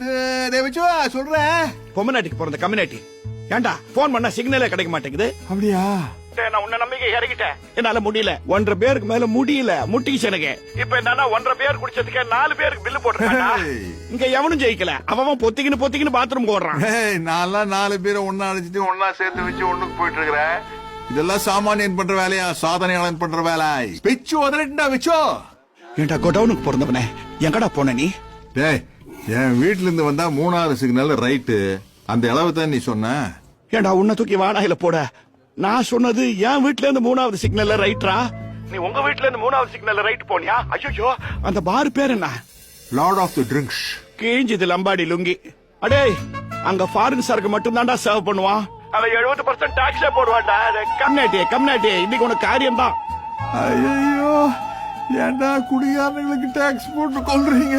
டேய் வச்சு சொல்றேன் பொம்மநாட்டிக்கு பிறந்த கம்யூனிட்டி ஏன்டா போன் பண்ணா சிக்னலே கிடைக்க மாட்டேங்குது? அப்படியா? டேய், நான் உன்ன நம்பிக்கை இறங்கிட்டேன் என்னால முடியல. ஒன்றரை பேருக்கு மேல முடியல. முட்டிக்கிச்சு எனக்கு. இப்ப என்னன்னா ஒன்றரை பேர் குடிச்சதுக்கு நாலு பேருக்கு பில்லு போட்டுருக்காடா Hey. இங்க எவனும் ஜெயிக்கல. அவன் பொத்திக்கின்னு பொத்திக்கின்னு பாத்ரூம் போடுறான் நான்லாம் நாலு பேரை ஒண்ணா அழைச்சிட்டு ஒண்ணா சேர்த்து வச்சு ஒண்ணுக்கு போயிட்டு இருக்கிறேன் இதெல்லாம் சாமானியன் பண்ற வேலையா? சாதனையாளன் பண்ற வேலை. பிச்சு உதறிட்டா வச்சோ. ஏன்டா கொடவுனுக்கு பிறந்தவனே. எங்கடா போன நீ? டேய் என் வீட்ல இருந்து வந்தா மூணாவது சிக்னல் ரைட்டு அந்த அளவு தான் நீ சொன்ன? ஏன்டா உன்னை தூக்கி வானாயில போட? நான் சொன்னது என் வீட்ல இருந்து மூணாவது சிக்னல்ல ரைட்ரா நீ உங்க வீட்ல இருந்து மூணாவது சிக்னல்ல ரைட் போனியா? ஐயோ அந்த பார் பேர் என்ன? லார்ட் ஆஃப் தி ட்ரிங்க்ஸ் கிழிஞ்சது லம்பாடி லுங்கி. அடே அங்க ஃபாரின் சரக்கு மட்டும் தான்டா சர்வ் பண்ணுவான். அவன் எழுபது பர்சன்ட் டாக்ஸே போடுவான்டா. கம்னாட்டி கம்னாட்டி இன்னைக்கு உனக்கு காரியம் தான் ஐயோ ஏன்டா குடிகாரங்களுக்கு டாக்ஸ் போட்டு கொல்றீங்க